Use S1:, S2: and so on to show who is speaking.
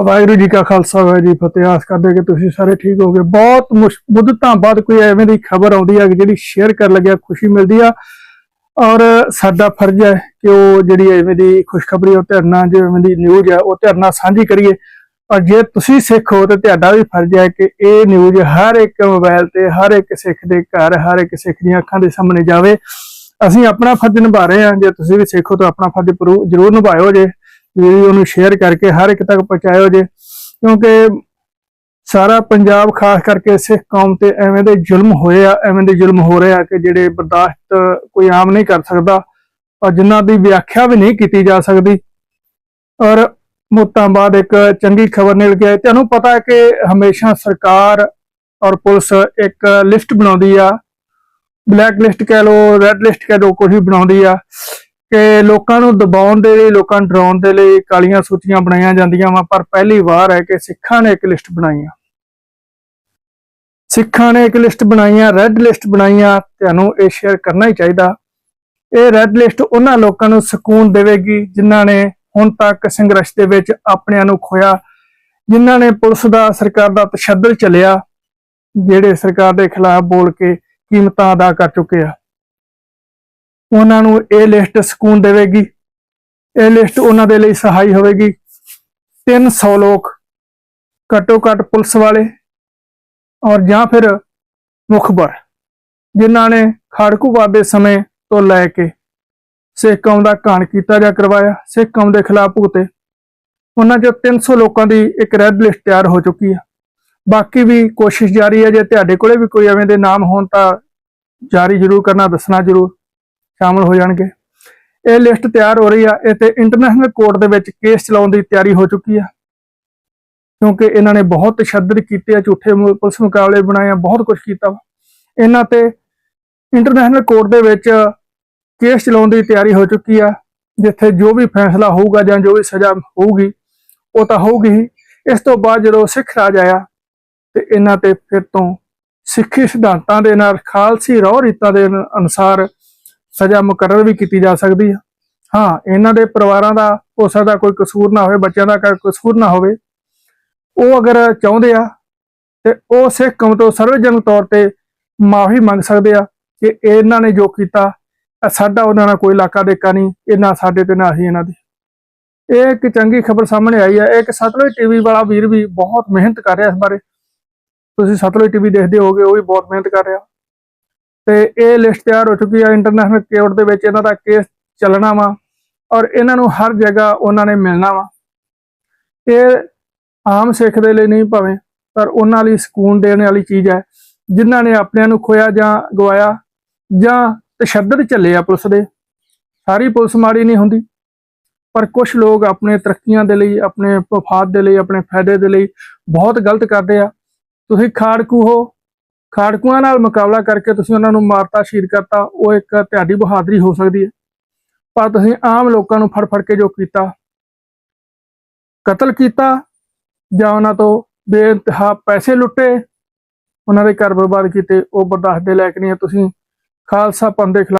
S1: ਵਾਹਿਗੁਰੂ ਜੀ ਕਾ ਖਾਲਸਾ, ਵਾਹਿਗੁਰੂ ਜੀ ਫਤਿਹ। ਆਸ ਕਰਦੇ ਕਿ ਤੁਸੀਂ ਸਾਰੇ ਠੀਕ ਹੋਗੇ ਬਹੁਤ ਮੁਸ਼- ਮੁੱਦਤਾਂ ਬਾਅਦ ਕੋਈ ਐਵੇਂ ਦੀ ਖਬਰ ਆਉਂਦੀ ਹੈ ਕਿ ਜਿਹੜੀ ਸ਼ੇਅਰ ਕਰਨ ਲੱਗਿਆ, ਖੁਸ਼ੀ ਮਿਲਦੀ ਆ। ਔਰ ਸਾਡਾ ਫਰਜ਼ ਹੈ ਕਿ ਉਹ ਜਿਹੜੀ ਐਵੇਂ ਦੀ ਖੁਸ਼ਖਬਰੀ, ਉਹ ਧਰਨਾ ਜੋ ਐਵੇਂ ਦੀ ਨਿਊਜ਼ ਹੈ ਉਹ ਧਰਨਾ ਸਾਂਝੀ ਕਰੀਏ। ਔਰ ਜੇ ਤੁਸੀਂ ਸਿੱਖ ਹੋ, ਤੇ ਤੁਹਾਡਾ ਵੀ ਫਰਜ਼ ਹੈ ਕਿ ਇਹ ਨਿਊਜ਼ ਹਰ ਇੱਕ ਮੋਬਾਈਲ ਤੇ, ਹਰ ਇੱਕ ਸਿੱਖ ਦੇ ਘਰ, ਹਰ ਇੱਕ ਸਿੱਖ ਦੀਆਂ ਅੱਖਾਂ ਦੇ ਸਾਹਮਣੇ ਜਾਵੇ। ਅਸੀਂ ਆਪਣਾ ਫਰਜ਼ ਨਿਭਾ ਰਹੇ ਹਾਂ। ਜੇ ਤੁਸੀਂ ਵੀ ਸਿੱਖ ਹੋ, ਤਾਂ ਆਪਣਾ ਫਰਜ਼ ਪਰੂ- ਜ਼ਰੂਰ ਨਿਭਾਇਓ ਜੇ। ਵੀਡੀਓ ਨੂੰ ਸ਼ੇਅਰ ਕਰਕੇ ਹਰ ਇੱਕ ਤੱਕ ਪਹੁੰਚਾਇਓ ਜੇ। ਕਿਉਂਕਿ ਸਾਰਾ ਪੰਜਾਬ ਖਾਸ ਕਰਕੇ ਸਿੱਖ ਕੌਮ ਤੇ ਐਵੇਂ ਦੇ ਜ਼ੁਲਮ ਹੋਏ ਆ, ਐਵੇਂ ਦੇ ਜ਼ੁਲਮ ਹੋ ਰਹੇ ਆ ਕਿ ਜਿਹੜੇ ਬਰਦਾਸ਼ਤ ਕੋਈ ਆਮ ਨਹੀਂ ਕਰ ਸਕਦਾ ਔਰ ਜਿਨ੍ਹਾਂ ਦੀ ਵਿਆਖਿਆ ਵੀ ਨਹੀਂ ਕੀਤੀ ਜਾ ਸਕਦੀ। ਔਰ ਮੁੱਤਾਂ ਬਾਅਦ ਇੱਕ ਚੰਗੀ ਖਬਰ ਨਿਕਲ ਕੇ ਆਈ। ਤੁਹਾਨੂੰ ਪਤਾ ਹੈ ਕਿ ਹਮੇਸ਼ਾ ਸਰਕਾਰ ਔਰ ਪੁਲਿਸ ਇੱਕ ਲਿਸਟ ਬਣਾਉਂਦੀ ਆ। ਬਲੈਕ ਲਿਸਟ ਕਹਿ ਲੋ ਰੈੱਡ ਲਿਸਟ ਕਹਿ ਲਓ ਕੁਝ ਵੀ ਬਣਾਉਂਦੀ ਆ। ਕਿ ਲੋਕਾਂ ਨੂੰ ਦਬਾਉਣ ਦੇ ਲਈ, ਲੋਕਾਂ ਨੂੰ ਡਰਾਉਣ ਦੇ ਲਈ ਕਾਲੀਆਂ ਸੂਚੀਆਂ ਬਣਾਈਆਂ ਜਾਂਦੀਆਂ ਵਾ, ਪਰ ਪਹਿਲੀ ਵਾਰ ਹੈ ਕਿ ਸਿੱਖਾਂ ਨੇ ਇੱਕ ਲਿਸਟ ਬਣਾਈ ਆ। ਸਿੱਖਾਂ ਨੇ ਇੱਕ ਲਿਸਟ ਬਣਾਈਆਂ ਰੈੱਡ ਲਿਸਟ ਬਣਾਈਆਂ ਤੁਹਾਨੂੰ ਇਹ ਸ਼ੇਅਰ ਕਰਨਾ ਹੀ ਚਾਹੀਦਾ। ਇਹ ਰੈੱਡ ਲਿਸਟ ਉਹਨਾਂ ਲੋਕਾਂ ਨੂੰ ਸਕੂਨ ਦੇਵੇਗੀ ਜਿਨ੍ਹਾਂ ਨੇ ਹੁਣ ਤੱਕ ਸੰਘਰਸ਼ ਦੇ ਵਿੱਚ ਆਪਣਿਆਂ ਨੂੰ ਖੋਇਆ, ਜਿਨ੍ਹਾਂ ਨੇ ਪੁਲਿਸ ਦਾ, ਸਰਕਾਰ ਦਾ ਤਸ਼ੱਦਦ ਚੱਲਿਆ ਜਿਹੜੇ ਸਰਕਾਰ ਦੇ ਖਿਲਾਫ ਬੋਲ ਕੇ ਕੀਮਤਾਂ ਅਦਾ ਕਰ ਚੁੱਕੇ ਆ। ਉਹਨਾਂ ਨੂੰ ਇਹ ਲਿਸਟ ਸਕੂਨ ਦੇਵੇਗੀ। ਇਹ ਲਿਸਟ ਉਹਨਾਂ ਦੇ ਲਈ ਸਹਾਈ ਹੋਵੇਗੀ। 300 ਲੋਕ ਘੱਟੋ ਘੱਟ ਪੁਲਿਸ ਵਾਲੇ ਔਰ ਜਾਂ ਫਿਰ ਮੁਖਬਰ ਜਿਨ੍ਹਾਂ ਨੇ ਖਾੜਕੂਵਾਦ ਦੇ ਸਮੇਂ ਤੋਂ ਲੈ ਕੇ ਸਿੱਖ ਕੌਮ ਦਾ ਘਾਣ ਕੀਤਾ ਜਾਂ ਕਰਵਾਇਆ, ਸਿੱਖ ਕੌਮ ਦੇ ਖਿਲਾਫ ਭੁਗਤੇ। ਉਹਨਾਂ ਚੋਂ 300 ਲੋਕਾਂ ਦੀ ਇੱਕ ਰੈੱਡ ਲਿਸਟ ਤਿਆਰ ਹੋ ਚੁੱਕੀ ਹੈ ਬਾਕੀ ਵੀ ਕੋਸ਼ਿਸ਼ ਜਾਰੀ ਹੈ, ਜੇ ਤੁਹਾਡੇ ਕੋਲੇ ਵੀ ਕੋਈ ਐਵੇਂ ਦੇ ਨਾਮ ਹੋਣ ਤਾਂ ਜਾਰੀ ਜ਼ਰੂਰ ਕਰਨਾ, ਦੱਸਣਾ ਜ਼ਰੂਰ। ਸ਼ਾਮਲ ਹੋ ਜਾਣਗੇ। ਇਹ ਲਿਸਟ ਤਿਆਰ ਹੋ ਰਹੀ ਆ। ਇਹ ਤੇ ਇੰਟਰਨੈਸ਼ਨਲ ਕੋਰਟ ਦੇ ਵਿੱਚ ਕੇਸ ਚਲਾਉਣ ਦੀ ਤਿਆਰੀ ਹੋ ਚੁੱਕੀ ਆ। ਕਿਉਂਕਿ ਇਹਨਾਂ ਨੇ ਬਹੁਤ ਤਸ਼ੱਦਦ ਕੀਤੇ ਆ, ਝੂਠੇ ਪੁਲਿਸ ਮੁਕਾਬਲੇ ਬਣਾਏ ਆ, ਬਹੁਤ ਕੁਝ ਕੀਤਾ ਵਾ। ਇਹਨਾਂ ਤੇ ਇੰਟਰਨੈਸ਼ਨਲ ਕੋਰਟ ਦੇ ਵਿੱਚ ਕੇਸ ਚਲਾਉਣ ਦੀ ਤਿਆਰੀ ਹੋ ਚੁੱਕੀ ਆ, ਜਿੱਥੇ ਜੋ ਵੀ ਫੈਸਲਾ ਹੋਊਗਾ ਜਾਂ ਜੋ ਵੀ ਸਜ਼ਾ ਹੋਊਗੀ, ਉਹ ਤਾਂ ਹੋਊਗੀ ਹੀ। ਇਸ ਤੋਂ ਬਾਅਦ ਜਦੋਂ ਸਿੱਖ ਰਾਜ ਆਇਆ, ਤੇ ਇਹਨਾਂ ਤੇ ਫਿਰ ਤੋਂ ਸਿੱਖੀ ਸਿਧਾਂਤਾਂ ਦੇ ਨਾਲ, ਖਾਲਸੀ ਰਹੁ ਰੀਤਾਂ ਦੇ ਅਨੁਸਾਰ ਸਜ਼ਾ ਮੁਕਰਰ ਵੀ ਕੀਤੀ ਜਾ ਸਕਦੀ ਹੈ ਹਾਂ, ਇਹਨਾਂ ਦੇ ਪਰਿਵਾਰਾਂ ਦਾ ਹੋ ਸਕਦਾ ਕੋਈ ਕਸੂਰ ਨਾ ਹੋਵੇ, ਬੱਚਿਆਂ ਦਾ ਕੋਈ ਕਸੂਰ ਨਾ ਹੋਵੇ। ਉਹ ਅਗਰ ਚਾਹੁੰਦੇ ਆ ਤੇ ਉਹ ਸਿੱਖ ਕੌਮ ਤੋਂ ਸਰਵਜਨਕ ਤੌਰ ਤੇ ਮਾਫੀ ਮੰਗ ਸਕਦੇ ਆ ਕਿ ਇਹਨਾਂ ਨੇ ਜੋ ਕੀਤਾ ਸਾਡਾ ਉਹਨਾਂ ਨਾਲ ਕੋਈ ਇਲਾਕਾ ਦੇਕਾ ਨਹੀਂ, ਇਹਨਾਂ ਸਾਡੇ ਤੇ ਨਾ ਅਸੀਂ ਇਹਨਾਂ ਦੇ। ਇਹ ਇੱਕ ਚੰਗੀ ਖਬਰ ਸਾਹਮਣੇ ਆਈ ਹੈ ਇੱਕ ਸਤਲੁਜ ਟੀਵੀ ਵਾਲਾ ਵੀਰ ਵੀ ਬਹੁਤ ਮਿਹਨਤ ਕਰ ਰਿਹਾ ਇਸ ਬਾਰੇ। ਤੁਸੀਂ ਸਤਲੁਜ ਟੀਵੀ ਦੇਖਦੇ ਹੋਗੇ ਉਹ ਵੀ ਬਹੁਤ ਮਿਹਨਤ ਕਰ ਰਿਹਾ। ਤੇ ਇਹ ਲਿਸਟ ਤਿਆਰ ਹੋ ਚੁੱਕੀ ਹੈ ਇੰਟਰਨੈਸ਼ਨਲ ਕੋਰਟ ਦੇ ਵਿੱਚ ਇਹਨਾਂ ਦਾ ਕੇਸ ਚੱਲਣਾ ਵਾ ਔਰ ਇਹਨਾਂ ਨੂੰ ਹਰ ਜਗ੍ਹਾ ਉਹਨਾਂ ਨੇ ਮਿਲਣਾ ਵਾ। ਇਹ ਆਮ ਸਿੱਖ ਦੇ ਲਈ ਨਹੀਂ ਭਾਵੇਂ, ਪਰ ਉਹਨਾਂ ਲਈ ਸਕੂਨ ਦੇਣ ਵਾਲੀ ਚੀਜ਼ ਹੈ। ਜਿਨ੍ਹਾਂ ਨੇ ਆਪਣਿਆਂ ਨੂੰ ਖੋਇਆ ਜਾਂ ਗਵਾਇਆ ਜਾਂ ਤਸ਼ੱਦਦ ਚੱਲੇ ਆ ਪੁਲਿਸ ਦੇ। ਸਾਰੀ ਪੁਲਿਸ ਮਾੜੀ ਨਹੀਂ ਹੁੰਦੀ, ਪਰ ਕੁਝ ਲੋਕ ਆਪਣੇ ਤਰੱਕੀਆਂ ਦੇ ਲਈ, ਆਪਣੇ ਵਫਾਦ ਦੇ ਲਈ, ਆਪਣੇ ਫਾਇਦੇ ਦੇ ਲਈ ਬਹੁਤ ਗਲਤ ਕਰਦੇ ਆ। ਤੁਸੀਂ ਖਾੜਕੂ ਹੋ ਖਾੜਕੂਆਂ ਨਾਲ ਮੁਕਾਬਲਾ ਕਰਕੇ ਤੁਸੀਂ ਉਹਨਾਂ ਨੂੰ ਮਾਰਤਾ, ਸ਼ਹੀਦ ਕਰਤਾ, ਉਹ ਇੱਕ ਤੁਹਾਡੀ ਬਹਾਦਰੀ ਹੋ ਸਕਦੀ ਹੈ। ਪਰ ਤੁਸੀਂ ਆਮ ਲੋਕਾਂ ਨੂੰ ਫੜ ਫੜ ਕੇ ਜੋ ਕੀਤਾ, ਕਤਲ ਕੀਤਾ, ਜਾਂ ਉਹਨਾਂ ਤੋਂ ਬੇਇੰਤਹਾ ਪੈਸੇ ਲੁੱਟੇ, ਉਹਨਾਂ ਦੇ ਘਰ ਬਰਬਾਦ ਕੀਤੇ, ਉਹ ਬਰਦਾਸ਼ਤ ਦੇ ਲਾਇਕ ਨਹੀਂ ਹੈ। ਤੁਸੀਂ ਖਾਲਸਾ ਪੰਥ ਦੇ ਖਿਲਾਫ